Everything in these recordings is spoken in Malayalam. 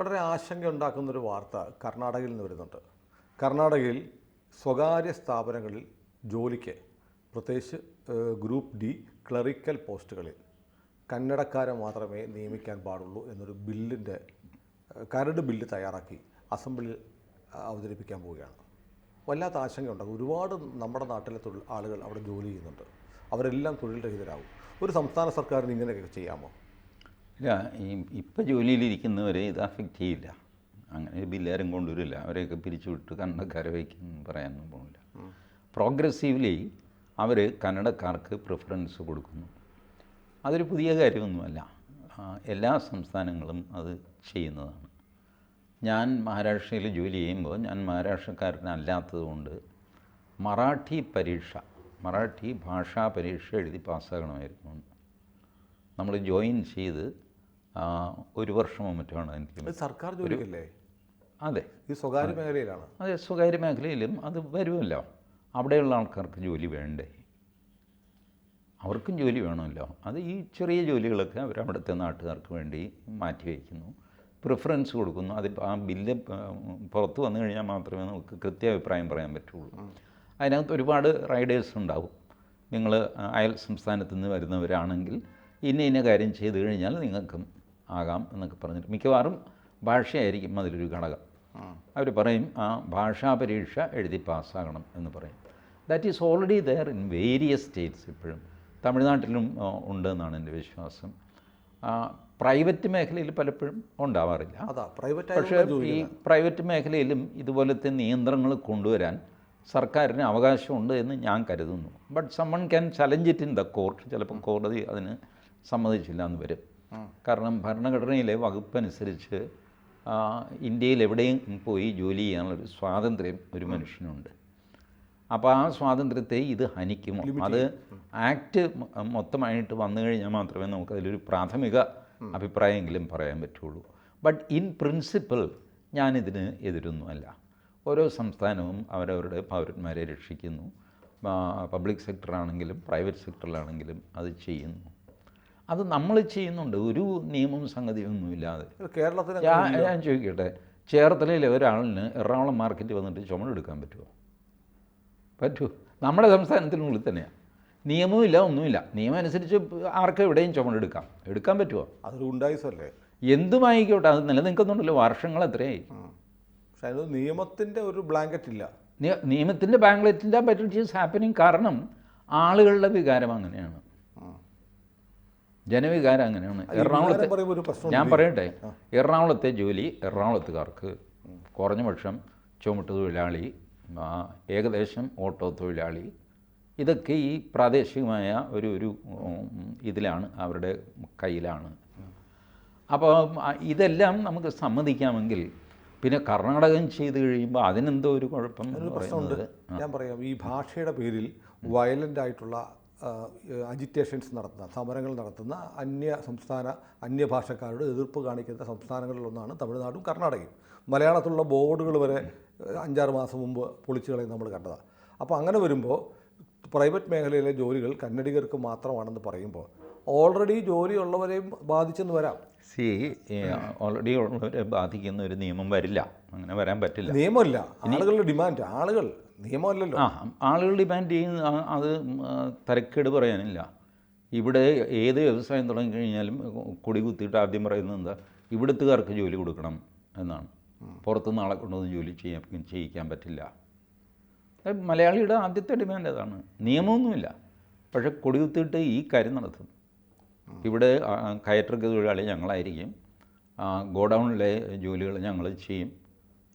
വളരെ ആശങ്ക ഉണ്ടാക്കുന്നൊരു വാർത്ത കർണാടകയിൽ നിന്ന് വരുന്നുണ്ട്. കർണാടകയിൽ സ്വകാര്യ സ്ഥാപനങ്ങളിൽ ജോലിക്ക് പ്രത്യേകിച്ച് ഗ്രൂപ്പ് ഡി ക്ലറിക്കൽ പോസ്റ്റുകളിൽ കന്നഡക്കാരെ മാത്രമേ നിയമിക്കാൻ പാടുള്ളൂ എന്നൊരു ബില്ലിന്റെ കരട് ബില്ല് തയ്യാറാക്കി അസംബ്ലിയിൽ അവതരിപ്പിക്കാൻ പോവുകയാണ്. വല്ലാത്ത ആശങ്കയുണ്ടാകും ഒരുപാട് നമ്മുടെ നാട്ടിലെ തൊഴിൽ ആളുകൾ അവിടെ ജോലി ചെയ്യുന്നുണ്ട്. അവരെല്ലാം തൊഴിൽ രഹിതരാകും. ഒരു സംസ്ഥാന സർക്കാരിന് ഇങ്ങനെയൊക്കെ ചെയ്യാമോ? ഇല്ല ഈ ഇപ്പം ജോലിയിലിരിക്കുന്നവരെ ഇത് അഫക്റ്റ് ചെയ്യില്ല. അങ്ങനെ ബില്ലാരും കൊണ്ടുവരില്ല. അവരെയൊക്കെ പിരിച്ചുവിട്ട് കന്നഡക്കാരെ വയ്ക്കും പറയാനൊന്നും പോകില്ല പ്രോഗ്രസീവ്ലി അവർ കന്നഡക്കാർക്ക് പ്രിഫറൻസ് കൊടുക്കുന്നു. അതൊരു പുതിയ കാര്യമൊന്നുമല്ല. എല്ലാ സംസ്ഥാനങ്ങളും അത് ചെയ്യുന്നതാണ്. ഞാൻ മഹാരാഷ്ട്രയിൽ ജോലി ചെയ്യുമ്പോൾ ഞാൻ മഹാരാഷ്ട്രക്കാരനല്ലാത്തതുകൊണ്ട് മറാഠി പരീക്ഷ മറാഠി ഭാഷാ പരീക്ഷ എഴുതി പാസ്സാകണമായിരുന്നു. നമ്മൾ ജോയിൻ ചെയ്ത് ഒരു വർഷമോ മറ്റുമാണ് എനിക്ക് സർക്കാർ ജോലിയല്ലേ അതെ. ഈ സ്വകാര്യ മേഖലയിലാണ്? അതെ സ്വകാര്യ മേഖലയിലും അത് വരുമല്ലോ. അവിടെയുള്ള ആൾക്കാർക്ക് ജോലി വേണ്ടേ? അവർക്കും ജോലി വേണമല്ലോ. അത് ഈ ചെറിയ ജോലികളൊക്കെ അവർ അവിടുത്തെ നാട്ടുകാർക്ക് വേണ്ടി മാറ്റി വയ്ക്കുന്നു. പ്രിഫറൻസ് കൊടുക്കുന്നു. അത് ആ ബില്ല് പുറത്ത് വന്നു കഴിഞ്ഞാൽ മാത്രമേ നമുക്ക് കൃത്യാഭിപ്രായം പറയാൻ പറ്റുള്ളൂ. അതിനകത്ത് ഒരുപാട് റൈഡേഴ്സ് ഉണ്ടാവും. നിങ്ങൾ അയൽ സംസ്ഥാനത്ത് നിന്ന് വരുന്നവരാണെങ്കിൽ ഇന്ന ഇന്ന കാര്യം ചെയ്തു കഴിഞ്ഞാൽ നിങ്ങൾക്കും ആകാം എന്നൊക്കെ പറഞ്ഞിട്ട് മിക്കവാറും ഭാഷയായിരിക്കും അതിലൊരു ഘടകം. അവർ പറയും ആ ഭാഷാ പരീക്ഷ എഴുതി പാസ്സാകണം എന്ന് പറയും. That is already there in various states ഇപ്പോഴും. തമിഴ്നാട്ടിലും ഉണ്ട് എന്നാണ് എന്റെ വിശ്വാസം. പ്രൈവറ്റ് മേഖലയിൽ പലപ്പോഴും ഉണ്ടാവാറില്ല. പക്ഷേ ഈ പ്രൈവറ്റ് മേഖലയിലും ഇതുപോലത്തെ നിയന്ത്രണങ്ങൾ കൊണ്ടുവരാൻ സർക്കാരിന് അവകാശമുണ്ട് എന്ന് ഞാൻ കരുതുന്നു. But someone can challenge it in the court ചിലപ്പം കോടതി അതിന് സമ്മതിച്ചില്ല എന്ന് വരും. കാരണം ഭരണഘടനയിലെ വകുപ്പനുസരിച്ച് അനുസരിച്ച് ഇന്ത്യയിൽ എവിടെയും പോയി ജോലി ചെയ്യാനുള്ളൊരു സ്വാതന്ത്ര്യം ഒരു മനുഷ്യനുണ്ട്. അപ്പോൾ ആ സ്വാതന്ത്ര്യത്തെ ഇത് ഹനിക്കുമോ? അത് ആക്ട് മൊത്തമായിട്ട് വന്നു കഴിഞ്ഞാൽ മാത്രമേ നമുക്ക് അതിലൊരു പ്രാഥമിക അഭിപ്രായമെങ്കിലും പറയാൻ പറ്റുള്ളൂ. ബട്ട് ഇൻ പ്രിൻസിപ്പിൾ ഞാനിതിന് എതിരൊന്നുമല്ല. ഓരോ സംസ്ഥാനവും അവരവരുടെ പൗരന്മാരെ രക്ഷിക്കുന്നു. പബ്ലിക് സെക്ടറാണെങ്കിലും പ്രൈവറ്റ് സെക്ടറിലാണെങ്കിലും അത് ചെയ്യുന്നു. അത് നമ്മൾ ചെയ്യുന്നുണ്ട്. ഒരു നിയമവും സംഗതിയൊന്നുമില്ലാതെ. കേരളത്തിൽ ഞാൻ ഞാൻ ചോദിക്കട്ടെ ചേർത്തലയിലെ ഒരാളിന് എറണാകുളം മാർക്കറ്റ് വന്നിട്ട് ചുമടെടുക്കാൻ പറ്റുമോ? പറ്റൂ. നമ്മുടെ സംസ്ഥാനത്തിനുള്ളിൽ തന്നെയാണ് നിയമവുമില്ല ഒന്നുമില്ല. നിയമം അനുസരിച്ച് ആർക്കും എവിടെയും ചുമടെടുക്കാം എടുക്കാൻ പറ്റുമോ? അതൊരു ഉണ്ടായിസല്ലേ എന്തുമായിക്കോട്ടെ അത് നിലനിൽക്കുന്നുണ്ടല്ലോ. വർഷങ്ങൾ പക്ഷെ അതിന് നിയമത്തിന്റെ ഒരു ബ്ലാങ്കറ്റ് ഇല്ല. നിയ- നിയമത്തിന്റെ ബ്ലാങ്കറ്റിന്റെ ബറ്റ് ഈസ് ഹാപ്പനിങ് കാരണം ആളുകളുടെ വികാരം അങ്ങനെയാണ്. ജനവികാരം അങ്ങനെയാണ്. എറണാകുളത്തെ ഞാൻ പറയട്ടെ എറണാകുളത്തെ ജോലി എറണാകുളത്തുകാർക്ക് കുറഞ്ഞപക്ഷം ചുമട്ട് തൊഴിലാളി ഏകദേശം ഓട്ടോ തൊഴിലാളി ഇതൊക്കെ ഈ പ്രാദേശികമായ ഒരു ഒരു ഇതിലാണ് അവരുടെ കയ്യിലാണ്. അപ്പോൾ ഇതെല്ലാം നമുക്ക് സമ്മതിക്കാമെങ്കിൽ പിന്നെ കർണാടകം ചെയ്ത് കഴിയുമ്പോൾ അതിനെന്തോ ഒരു കുഴപ്പം ഞാൻ പറയാം ഈ ഭാഷയുടെ പേരിൽ വയലന്റ് ആയിട്ടുള്ള അജിറ്റേഷൻസ് നടത്തുന്ന സമരങ്ങൾ നടത്തുന്ന അന്യ സംസ്ഥാന അന്യഭാഷക്കാരുടെ എതിർപ്പ് കാണിക്കുന്ന സംസ്ഥാനങ്ങളിലൊന്നാണ് തമിഴ്നാടും കർണാടകയും. മലയാളത്തിലുള്ള ബോർഡുകൾ വരെ അഞ്ചാറ് മാസം മുമ്പ് പൊളിച്ചുകളെ നമ്മൾ കണ്ടതാണ് അപ്പോൾ അങ്ങനെ വരുമ്പോൾ പ്രൈവറ്റ് മേഖലയിലെ ജോലികൾ കന്നഡികർക്ക് മാത്രമാണെന്ന് പറയുമ്പോൾ ഓൾറെഡി ജോലിയുള്ളവരെയും ബാധിച്ചെന്ന് വരാം. സി ഓൾറെഡി ഉള്ളവരെ ബാധിക്കുന്ന ഒരു നിയമം വരില്ല. അങ്ങനെ വരാൻ പറ്റില്ല. നിയമമില്ല. ആളുകളുടെ ഡിമാൻഡ് ആളുകൾ നിയമമല്ലല്ലോ. ആ ആളുകൾ ഡിമാൻഡ് ചെയ്യുന്ന അത് തരക്കേട് പറയാനില്ല. ഇവിടെ ഏത് വ്യവസായം തുടങ്ങിക്കഴിഞ്ഞാലും കൊടി കുത്തിയിട്ട് ആദ്യം പറയുന്നത് എന്താ? ഇവിടുത്തുകാർക്ക് ജോലി കൊടുക്കണം എന്നാണ്. പുറത്ത് നാളെ കൊണ്ടൊന്നും ജോലി ചെയ്യാൻ ചെയ്യിക്കാൻ പറ്റില്ല. മലയാളിയുടെ ആദ്യത്തെ ഡിമാൻഡ് അതാണ്. നിയമമൊന്നുമില്ല. പക്ഷെ കൊടി കുത്തിയിട്ട് ഈ കാര്യം നടത്തും. ഇവിടെ ആ, കയറ്റിറക്ക് തൊഴിലാളി ഞങ്ങളായിരിക്കും. ഗോഡൗണിലെ ജോലികൾ ഞങ്ങൾ ചെയ്യും.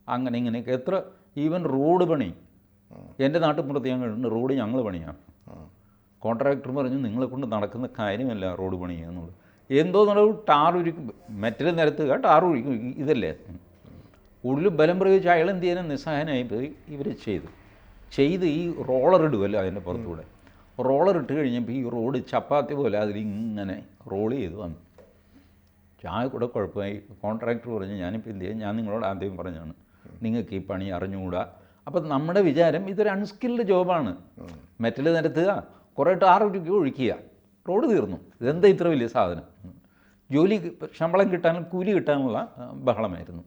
അങ്ങനെ ഇങ്ങനെയൊക്കെ. എത്ര ഈവൻ റോഡ് പണി എന്റെ നാട്ടിൻപുറത്ത് ഞാൻ റോഡ് ഞങ്ങൾ പണിയാം. കോൺട്രാക്ടർ പറഞ്ഞു നിങ്ങളെ കൊണ്ട് നടക്കുന്ന കാര്യമല്ല റോഡ് പണിയുക എന്നുള്ളത്. എന്തോ നടക്കും ടാർ ഉരുക്കും മെറ്റൽ നിരത്തുക ടാർ ഒഴിക്കും ഇതല്ലേ? ഉള്ളിൽ ബലം പ്രയോഗിച്ച് അയാൾ എന്ത് ചെയ്യാനും? നിസ്സഹായനായി പോയി ഇവർ ചെയ്തു. ചെയ്ത് ഈ റോളർ ഇടുമല്ലോ അതിന്റെ പുറത്തൂടെ. റോളർ ഇട്ട് കഴിഞ്ഞപ്പോൾ ഈ റോഡ് ചപ്പാത്തി പോലെ അതിലിങ്ങനെ റോൾ ചെയ്ത് വന്നു. ചായ കൂടെ കുഴപ്പമായി. കോൺട്രാക്ടർ പറഞ്ഞു ഞാനിപ്പോൾ എന്ത് ചെയ്യാം? ഞാൻ നിങ്ങളോട് ആദ്യം പറഞ്ഞാണ് നിങ്ങൾക്ക് ഈ പണി അറിഞ്ഞുകൂടാ. അപ്പം നമ്മുടെ വിചാരം ഇതൊരു അൺസ്കിൽഡ് ജോബാണ് മെറ്റൽ നിരത്തുക കുറേ ടാർ ഒഴിക്കുക ഒഴിക്കുക. റോഡ് തീർന്നു. ഇതെന്താ ഇത്ര വലിയ സാധനം? ജോലി ശമ്പളം കിട്ടാനും കൂലി കിട്ടാനുള്ള ബഹളമായിരുന്നു.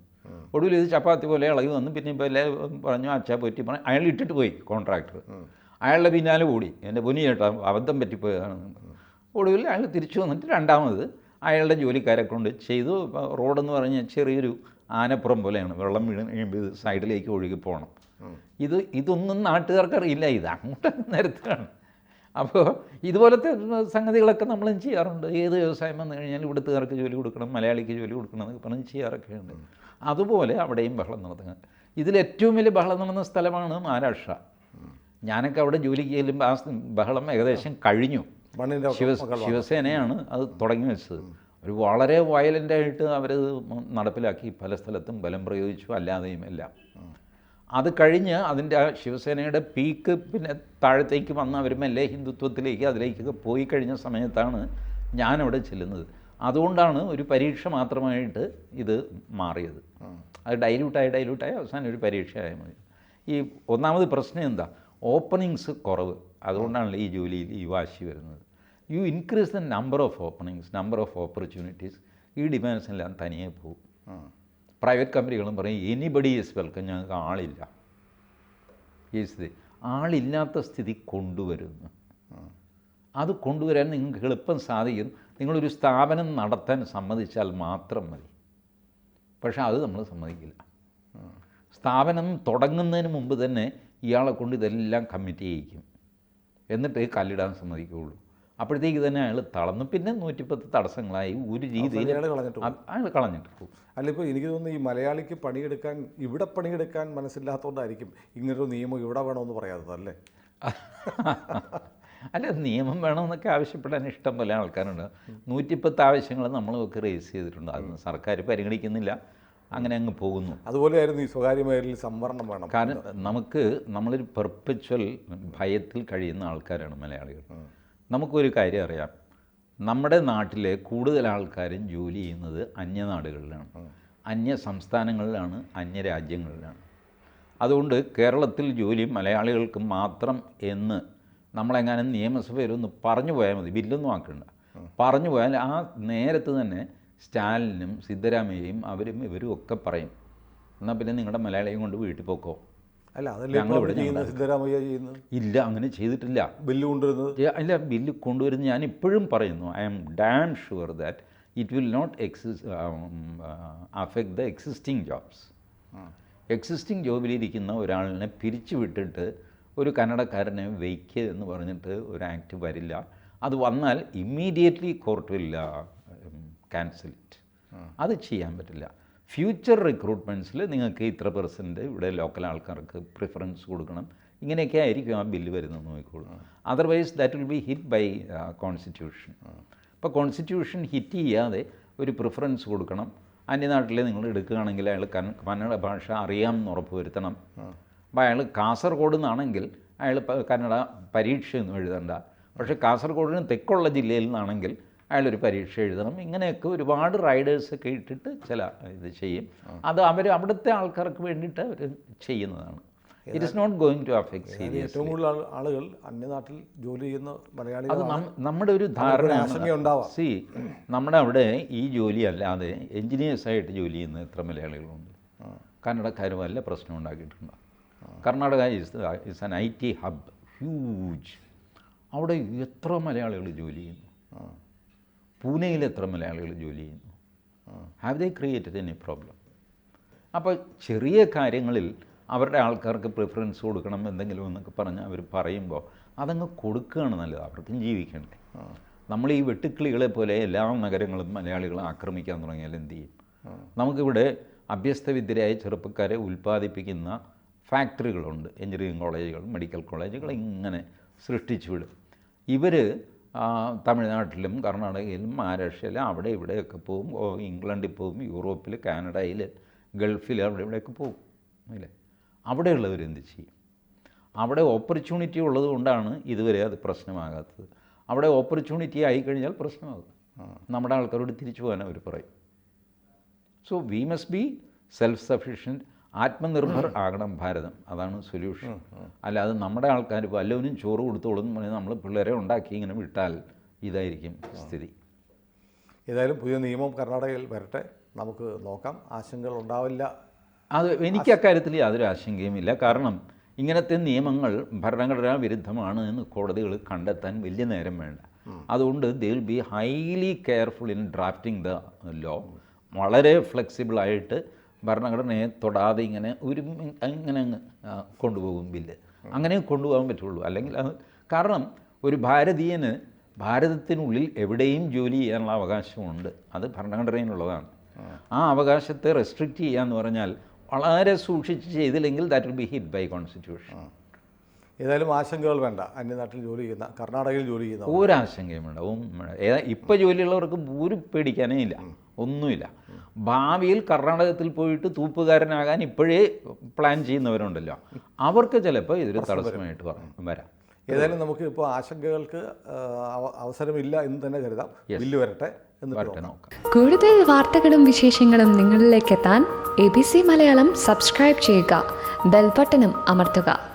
ഒടുവിൽ ഇത് ചപ്പാത്തി പോലെ ഇളകി വന്നു. പിന്നെ ഇപ്പോൾ എല്ലാവരും പറഞ്ഞു അച്ഛാ പറ്റി പറഞ്ഞു അയാൾ ഇട്ടിട്ട് പോയി കോൺട്രാക്ടർ അയാളുടെ പിന്നാലെ ഓടി. എന്റെ പൊന്നി ചേട്ടാ അബദ്ധം പറ്റിപ്പോയതാണ്. ഒടുവിൽ അയാൾ തിരിച്ചു വന്നിട്ട് രണ്ടാമത് അയാളുടെ ജോലിക്കാരെ കൊണ്ട് ചെയ്തു. റോഡെന്ന് പറഞ്ഞാൽ ചെറിയൊരു ആനപ്പുറം പോലെയാണ്. വെള്ളം വീണ് കഴിയുമ്പോൾ സൈഡിലേക്ക് ഒഴുകി പോകണം ഇത് ഇതൊന്നും നാട്ടുകാർക്ക് അറിയില്ല ഇത് അങ്ങോട്ട് നിരത്താണ് അപ്പോൾ ഇതുപോലത്തെ സംഗതികളൊക്കെ നമ്മളും ചെയ്യാറുണ്ട്. ഏത് വ്യവസായം വന്നു കഴിഞ്ഞാൽ ഇവിടുത്തുകാർക്ക് ജോലി കൊടുക്കണം മലയാളിക്ക് ജോലി കൊടുക്കണം എന്നൊക്കെ പറഞ്ഞ് ചെയ്യാറൊക്കെ ഉണ്ട് അതുപോലെ അവിടെയും ബഹളം നടത്തുക ഇതിൽ ഏറ്റവും വലിയ ബഹളം നടന്ന സ്ഥലമാണ് മഹാരാഷ്ട്ര. ഞാനൊക്കെ അവിടെ ജോലിക്ക് ചെല്ലുമ്പോൾ ആ ബഹളം ഏകദേശം കഴിഞ്ഞു. ശിവ ശിവസേനയാണ് അത് തുടങ്ങി വെച്ചത്. ഒരു വളരെ വയലന്റായിട്ട് അവരത് നടപ്പിലാക്കി. പല സ്ഥലത്തും ബലം പ്രയോഗിച്ചു അല്ലാതെയും എല്ലാം. അത് കഴിഞ്ഞ് അതിന്റെ ആ ശിവസേനയുടെ പീക്ക് പിന്നെ താഴത്തേക്ക് വന്ന് അവർ മെല്ലെ ഹിന്ദുത്വത്തിലേക്ക് അതിലേക്കൊക്കെ പോയി കഴിഞ്ഞ സമയത്താണ് ഞാനവിടെ ചെല്ലുന്നത്. അതുകൊണ്ടാണ് ഒരു പരീക്ഷ മാത്രമായിട്ട് ഇത് മാറിയത്. അത് ഡൈല്യൂട്ടായി ഡൈല്യൂട്ടായി അവസാനം ഒരു പരീക്ഷയായി മതി. ഈ ഒന്നാമത് പ്രശ്നം എന്താ? ഓപ്പണിങ്സ് കുറവ്. അതുകൊണ്ടാണല്ലോ ഈ ജോലിയിൽ ഈ വാശി വരുന്നത്. You increase the number of openings number of opportunities ഈ ഡിമാൻഡ്സ് എല്ലാം തനിയെ പോകും. പ്രൈവറ്റ് കമ്പനികളും പറയും എനിബഡി ഈസ് വെൽക്കം ഞങ്ങൾക്ക് ആളില്ല. ഈസ് ദി ആളില്ലാത്ത സ്ഥിതി കൊണ്ടുവരുന്നു. അത് കൊണ്ടുവരാൻ നിങ്ങൾക്ക് എളുപ്പം സാധിക്കും. നിങ്ങളൊരു സ്ഥാപനം നടത്താൻ സമ്മതിച്ചാൽ മാത്രം മതി. പക്ഷേ അത് നമ്മൾ സമ്മതിക്കില്ല. സ്ഥാപനം തുടങ്ങുന്നതിന് മുമ്പ് തന്നെ ഇയാളെ കൊണ്ട് ഇതെല്ലാം കമ്മിറ്റ് ചെയ്യിക്കും. എന്നിട്ടേ കല്ലിടാൻ സമ്മതിക്കുകയുള്ളൂ. അപ്പോഴത്തേക്ക് തന്നെ അയാൾ തളർന്നു. പിന്നെ നൂറ്റിപ്പത്ത് തടസ്സങ്ങളായി. ഒരു രീതിയിൽ അയാൾ കളഞ്ഞിട്ട് അല്ല ഇപ്പോൾ എനിക്ക് തോന്നുന്നു ഈ മലയാളിക്ക് പണിയെടുക്കാൻ ഇവിടെ പണിയെടുക്കാൻ മനസ്സില്ലാത്തതുകൊണ്ടായിരിക്കും ഇങ്ങനൊരു നിയമം ഇവിടെ വേണമെന്ന് പറയാത്തത് അല്ലേ? അല്ല നിയമം വേണമെന്നൊക്കെ ആവശ്യപ്പെടാൻ ഇഷ്ടം പോലെ ആൾക്കാരുണ്ട്. നൂറ്റിപ്പത്ത് ആവശ്യങ്ങൾ നമ്മളൊക്കെ റേസ് ചെയ്തിട്ടുണ്ട്. അത് സർക്കാർ പരിഗണിക്കുന്നില്ല. അങ്ങനെ അങ്ങ് പോകുന്നു. അതുപോലെയായിരുന്നു ഈ സ്വകാര്യ മേഖലയിൽ സംവരണം വേണം. കാരണം നമുക്ക് നമ്മളൊരു പെർപ്പച്വൽ ഭയത്തിൽ കഴിയുന്ന ആൾക്കാരാണ് മലയാളികൾ. നമുക്കൊരു കാര്യം അറിയാം. നമ്മുടെ നാട്ടിലെ കൂടുതൽ ആൾക്കാരും ജോലി ചെയ്യുന്നത് അന്യനാടുകളിലാണ്. അന്യ സംസ്ഥാനങ്ങളിലാണ് അന്യ രാജ്യങ്ങളിലാണ്. അതുകൊണ്ട് കേരളത്തിൽ ജോലി മലയാളികൾക്ക് മാത്രം എന്ന് നമ്മളെങ്ങാനും നിയമസഭയിലൊന്ന് പറഞ്ഞു പോയാൽ മതി. ബില്ലൊന്നും ആക്കണ്ട. പറഞ്ഞു പോയാൽ ആ നേരത്ത് തന്നെ സ്റ്റാലിനും സിദ്ധരാമയ്യയും അവരും ഇവരും ഒക്കെ പറയും. എന്നാൽ പിന്നെ നിങ്ങളുടെ മലയാളിയും കൊണ്ട് വീട്ടിൽ പോക്കോ? അല്ല അതല്ലേ സിദ്ധരാമയ്യ ചെയ്യുന്നത്? ഇല്ല അങ്ങനെ ചെയ്തിട്ടില്ല. ബില്ല് കൊണ്ടുവരുന്നത്? അല്ല ബില്ല് കൊണ്ടുവരുന്നത് ഞാൻ ഇപ്പോഴും പറയുന്നു. I am damn sure that it will not exist affect the existing jobs existing ജോബിലിരിക്കുന്ന ഒരാളിനെ പിരിച്ചു വിട്ടിട്ട് ഒരു കന്നഡക്കാരനെ വയ്ക്കുക എന്ന് പറഞ്ഞിട്ട് ഒരു ആക്ട് വരില്ല. അത് വന്നാൽ immediately court will cancel it അത് ചെയ്യാൻ പറ്റില്ല. ഫ്യൂച്ചർ റിക്രൂട്ട്മെന്റ്സിൽ നിങ്ങൾക്ക് ഇത്ര പെർസെന്റ് ഇവിടെ ലോക്കൽ ആൾക്കാർക്ക് പ്രിഫറൻസ് കൊടുക്കണം. ഇങ്ങനെയൊക്കെ ആയിരിക്കും ആ ബില്ല് വരുന്നത് നോക്കിക്കോളൂ. Otherwise that will be hit by constitution അപ്പോൾ കോൺസ്റ്റിറ്റ്യൂഷൻ ഹിറ്റ് ചെയ്യാതെ ഒരു പ്രിഫറൻസ് കൊടുക്കണം. അന്യനാട്ടിലെ നിങ്ങൾ എടുക്കുകയാണെങ്കിൽ അയാൾ കന്നഡ ഭാഷ അറിയാമെന്ന് ഉറപ്പ് വരുത്തണം. അപ്പോൾ അയാൾ കാസർഗോഡ് നിന്നാണെങ്കിൽ അയാൾ കന്നഡ പരീക്ഷയൊന്നും എഴുതണ്ട. പക്ഷേ കാസർഗോഡിന് തെക്കുള്ള ജില്ലയിൽ നിന്നാണെങ്കിൽ അയാളൊരു പരീക്ഷ എഴുതണം. ഇങ്ങനെയൊക്കെ ഒരുപാട് റൈഡേഴ്സൊക്കെ ഇട്ടിട്ട് ചില ഇത് ചെയ്യും. അത് അവർ അവിടുത്തെ ആൾക്കാർക്ക് വേണ്ടിയിട്ട് അവർ ചെയ്യുന്നതാണ്. It is not going to affect serious ഏറ്റവും കൂടുതൽ ആളുകൾ അന്യനാട്ടിൽ ജോലി ചെയ്യുന്ന അത് മലയാളികൾ നം- നമ്മുടെ ഒരു ധാരണ. സി നമ്മുടെ അവിടെ ഈ ജോലി അല്ലാതെ എൻജിനീയേഴ്സായിട്ട് ജോലി ചെയ്യുന്ന എത്ര മലയാളികളുണ്ട്? കന്നഡക്കാർ വല്ല പ്രശ്നം ഉണ്ടാക്കിയിട്ടുണ്ട്? Karnataka is is an I T hub huge അവിടെ എത്ര മലയാളികൾ ജോലി ചെയ്യുന്നു? പൂനെയിൽ എത്ര മലയാളികൾ ജോലി ചെയ്യുന്നു? Have they created any problem അപ്പോൾ ചെറിയ കാര്യങ്ങളിൽ അവരുടെ ആൾക്കാർക്ക് പ്രിഫറൻസ് കൊടുക്കണം എന്തെങ്കിലും എന്നൊക്കെ പറഞ്ഞ് അവർ പറയുമ്പോൾ അതങ്ങ് കൊടുക്കുകയാണ് നല്ലത്. അവർക്കും ജീവിക്കണ്ടേ. നമ്മൾ ഈ വെട്ടുക്കിളികളെ പോലെ എല്ലാ നഗരങ്ങളും മലയാളികൾ ആക്രമിക്കാൻ തുടങ്ങിയാൽ എന്ത് ചെയ്യും? നമുക്കിവിടെ അഭ്യസ്തവിദ്യരായ ചെറുപ്പക്കാരെ ഉൽപ്പാദിപ്പിക്കുന്ന ഫാക്ടറികളുണ്ട് എഞ്ചിനീയറിംഗ് കോളേജുകൾ മെഡിക്കൽ കോളേജുകൾ ഇങ്ങനെ സൃഷ്ടിച്ചു വിടും. ഇവർ തമിഴ്നാട്ടിലും കർണാടകയിലും മഹാരാഷ്ട്രയിലും അവിടെ ഇവിടെയൊക്കെ പോവും. ഇംഗ്ലണ്ടിൽ പോവും യൂറോപ്പിൽ കാനഡയിൽ ഗൾഫിൽ അവിടെ ഇവിടെയൊക്കെ പോവും. അല്ലേ? അവിടെയുള്ളവർ എന്ത് ചെയ്യും? അവിടെ ഓപ്പർച്യൂണിറ്റി ഉള്ളത് കൊണ്ടാണ് ഇതുവരെ അത് പ്രശ്നമാകാത്തത്. അവിടെ ഓപ്പർച്യൂണിറ്റി ആയിക്കഴിഞ്ഞാൽ പ്രശ്നമാകും. നമ്മുടെ ആൾക്കാരോട് തിരിച്ചു പോകാൻ അവർ പറയും. So we must be self sufficient Atmanirbhar ആകണം ഭാരതം. അതാണ് സൊല്യൂഷൻ അല്ലാതെ നമ്മുടെ ആൾക്കാർ വല്ലവനും ചോറ് കൊടുത്തോളും എന്ന് പറഞ്ഞാൽ നമ്മൾ പിള്ളേരെ ഉണ്ടാക്കി ഇങ്ങനെ വിട്ടാൽ ഇതായിരിക്കും സ്ഥിതി. ഏതായാലും പുതിയ നിയമം കർണാടകയിൽ വരട്ടെ. നമുക്ക് നോക്കാം. ആശങ്കകൾ ഉണ്ടാവില്ല. അത് എനിക്ക് അക്കാര്യത്തിൽ യാതൊരു ആശങ്കയുമില്ല കാരണം ഇങ്ങനത്തെ നിയമങ്ങൾ ഭരണഘടനാ വിരുദ്ധമാണ് എന്ന് കോടതികൾ കണ്ടെത്താൻ വലിയ നേരം വേണ്ട. അതുകൊണ്ട് they will be highly careful in drafting the law വളരെ ഫ്ലെക്സിബിളായിട്ട് ഭരണഘടനയെ തൊടാതെ ഇങ്ങനെ ഒരു അങ്ങനെ ഇങ്ങനെ അങ്ങ് കൊണ്ടുപോകും ബില്ല്. അങ്ങനെ കൊണ്ടുപോകാൻ പറ്റുള്ളൂ. അല്ലെങ്കിൽ അത് കാരണം ഒരു ഭാരതീയന് ഭാരതത്തിനുള്ളിൽ എവിടെയും ജോലി ചെയ്യാനുള്ള അവകാശമുണ്ട്. അത് ഭരണഘടനയിലുള്ളതാണ്. ആ അവകാശത്തെ റെസ്ട്രിക്റ്റ് ചെയ്യുക എന്ന് പറഞ്ഞാൽ വളരെ സൂക്ഷിച്ച് ചെയ്തില്ലെങ്കിൽ that will be hit by constitution ഏതായാലും ആശങ്കകൾ വേണ്ട. അന്യനാട്ടിൽ ജോലി ചെയ്യുന്ന കർണാടകയിൽ ജോലി ചെയ്യുന്ന ഒരാശങ്കയും വേണ്ട. ഇപ്പോൾ ജോലിയുള്ളവർക്ക് ഒരു പേടിക്കാനേ ഇല്ല. ഒന്നുമില്ല. ഭാവിയിൽ കർണാടകത്തിൽ പോയിട്ട് തൂപ്പുകാരനാകാൻ ഇപ്പോഴേ പ്ലാൻ ചെയ്യുന്നവരുണ്ടല്ലോ. അവർക്ക് ചിലപ്പോൾ ഇതൊരു തടസ്സമായിട്ട് വരാം- ഏതായാലും നമുക്ക് ഇപ്പോൾ ആശങ്കകൾക്ക് അവസരമില്ല എന്ന് തന്നെ കരുതാം. ബില്ല് വരട്ടെ എന്ന് വരട്ടെ നോക്കാം. കൂടുതൽ വാർത്തകളും വിശേഷങ്ങളും നിങ്ങളിലേക്ക് എത്താൻ A B C Malayalam subscribe ചെയ്യുക. ബെൽബട്ടനും അമർത്തുക.